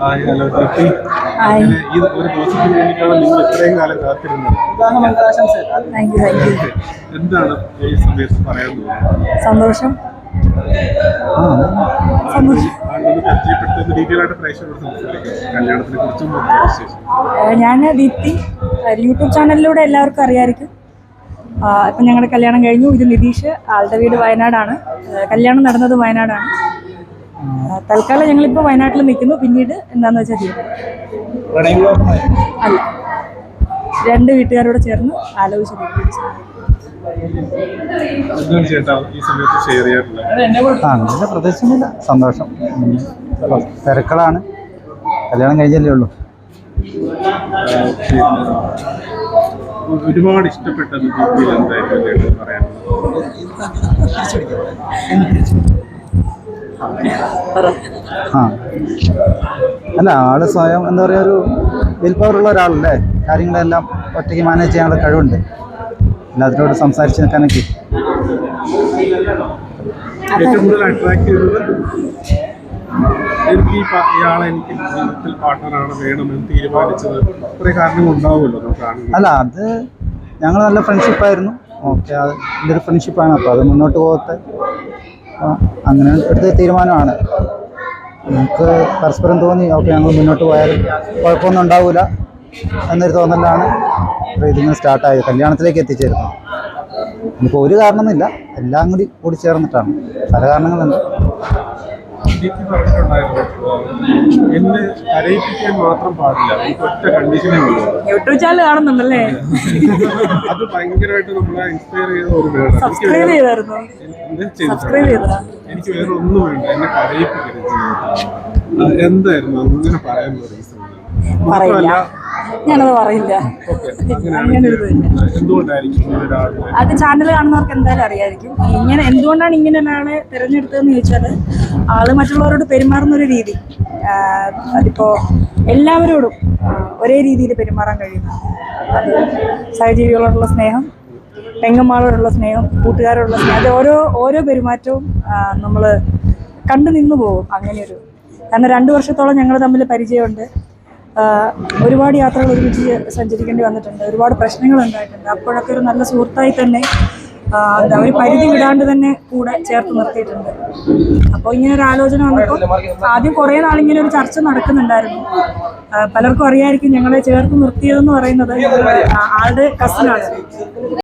Hi hello Deepthi hi. ഈ ഒരു ദിവസത്തിന് വേണ്ടിയിട്ടാണ് നിങ്ങൾ ഇത്രയും കാലം കാത്തിരുന്നത്. എന്താണ് ഈ സമയത്ത് പറയാൻ സന്തോഷം. ഞാൻ ദീപ്തി. ഒരു യൂട്യൂബ് ചാനലിലൂടെ എല്ലാവർക്കും അറിയാമായിരിക്കും ഇപ്പം ഞങ്ങളുടെ കല്യാണം കഴിഞ്ഞു. ഇത് നിതീഷ് ആളുടെ വീട് വയനാടാണ്. കല്യാണം നടന്നത് വയനാടാണ്. തൽക്കാലം ഞങ്ങളിപ്പോൾ വയനാട്ടിൽ നിൽക്കുന്നു. പിന്നീട് എന്താണെന്ന് വെച്ചാൽ തീരുമാനം അല്ല രണ്ട് വീട്ടുകാരോട് ചേർന്ന് ആലോചിച്ചു തീരുമാനിച്ചു എന്താണ് ചേട്ടാ ഈ സമയത്ത് ഷെയർ ചെയ്യാറുള്ളത് ആ അങ്ങനെ സന്തോഷം. തിരക്കളാണ്. കല്യാണം കഴിഞ്ഞല്ലേ ഉള്ളൂ. ഒരുപാട് ഇഷ്ടപ്പെട്ടത് ആ. അല്ല ആൾ സ്വയം എന്താ പറയുക ഒരു വിൽ പവർ ഉള്ള ഒരാളല്ലേ? കാര്യങ്ങളെല്ലാം ഒറ്റയ്ക്ക് മാനേജ് ചെയ്യാനുള്ള കഴിവുണ്ട്. എല്ലാത്തിനോട് സംസാരിച്ച് നിൽക്കാനൊക്കെ. ഏറ്റവും കൂടുതൽ അട്രാക്ട് ചെയ്തത് എനിക്ക് ഈ പ- ഇയാളെ എനിക്ക് ജീവിതത്തിൽ പാർട്ട്ണറാണ് വേണമെന്ന് തീരുമാനിച്ചത്. കുറേ കാരണങ്ങൾ ഉണ്ടാവുമല്ലോ അല്ല അത് ഞങ്ങൾ നല്ല ഫ്രണ്ട്ഷിപ്പായിരുന്നു ഓക്കെ അതിന്റെ ഒരു ഫ്രണ്ട്ഷിപ്പാണ് അപ്പോൾ അത് മുന്നോട്ട് പോകത്തെ അങ്ങനെ എടുത്ത തീരുമാനമാണ്. നമുക്ക് പരസ്പരം തോന്നി ഓക്കെ ഞങ്ങൾ മുന്നോട്ട് പോയാലും കുഴപ്പമൊന്നും ഉണ്ടാവില്ല എന്നൊരു തോന്നലാണ്. ഇതിങ്ങനെ സ്റ്റാർട്ടായത് കല്യാണത്തിലേക്ക് എത്തിച്ചേരുന്നത് നമുക്ക് ഒരു കാരണമൊന്നുമില്ല എല്ലാം കൂടി കൂടി ചേർന്നിട്ടാണ്. പല കാരണങ്ങളുണ്ട്. ദീപ്തി പറഞ്ഞിട്ടുണ്ടായിരുന്നു എന്നെ കരയിപ്പിക്കാൻ മാത്രം പാടില്ല. ഒറ്റ കണ്ടീഷനേ ഉള്ളൂ. യൂട്യൂബ് ചാനൽ കാണുന്നുണ്ടല്ലേ? അത് ഭയങ്കരമായിട്ട് നമ്മളെ ഇൻസ്പയർ ചെയ്ത ഒരു വേർഡ് സബ്സ്ക്രൈബ് വേറെ- ചെയ്തായിരുന്നു? സബ്സ്ക്രൈബ് ചെയ്തതാ? എനിക്ക് വേറെ ഒന്നും വേണ്ട. എന്നെ കരയിപ്പിക്കരുത്. എന്തായിരുന്നു? അങ്ങനെ പറയാനുള്ള റീസൺ പറയില്ല. ഞാനത് പറയില്ല. അത് ചാനൽ കാണുന്നവർക്ക് എന്തായാലും അറിയായിരിക്കും. ഇങ്ങനെ എന്തുകൊണ്ടാണ് ഇങ്ങനെ ഒരാളെ തിരഞ്ഞെടുത്തതെന്ന് ചോദിച്ചാൽ ആൾ മറ്റുള്ളവരോട് പെരുമാറുന്ന ഒരു രീതി അതിപ്പോ എല്ലാവരോടും ഒരേ രീതിയിൽ പെരുമാറാൻ കഴിയുന്നു. അത് സഹജീവികളോടുള്ള സ്നേഹം പെങ്ങന്മാരോടുള്ള സ്നേഹം കൂട്ടുകാരോടുള്ള സ്നേഹം അത് ഓരോ ഓരോ പെരുമാറ്റവും നമ്മൾ കണ്ടു നിന്നു പോകും. അങ്ങനെയൊരു കാരണം രണ്ട് വർഷത്തോളം ഞങ്ങൾ തമ്മിൽ പരിചയമുണ്ട്. ഒരുപാട് യാത്രകൾ ഒരുമിച്ച് സഞ്ചരിക്കേണ്ടി വന്നിട്ടുണ്ട്. ഒരുപാട് പ്രശ്നങ്ങൾ ഉണ്ടായിട്ടുണ്ട്. അപ്പോഴൊക്കെ ഒരു നല്ല സുഹൃത്തായി തന്നെ എന്താ ഒരു പരിധി വിടാണ്ട് തന്നെ കൂടെ ചേർത്ത് നിർത്തിയിട്ടുണ്ട്. അപ്പോൾ ഇങ്ങനെ ഒരു ആലോചന വന്നപ്പോൾ ആദ്യം കുറേ നാളിങ്ങനെ ഒരു ചർച്ച നടക്കുന്നുണ്ടായിരുന്നു. പലർക്കും അറിയായിരിക്കും ഞങ്ങളെ ചേർത്ത് നിർത്തിയതെന്ന് പറയുന്നത് ആളുടെ കസിനാണ്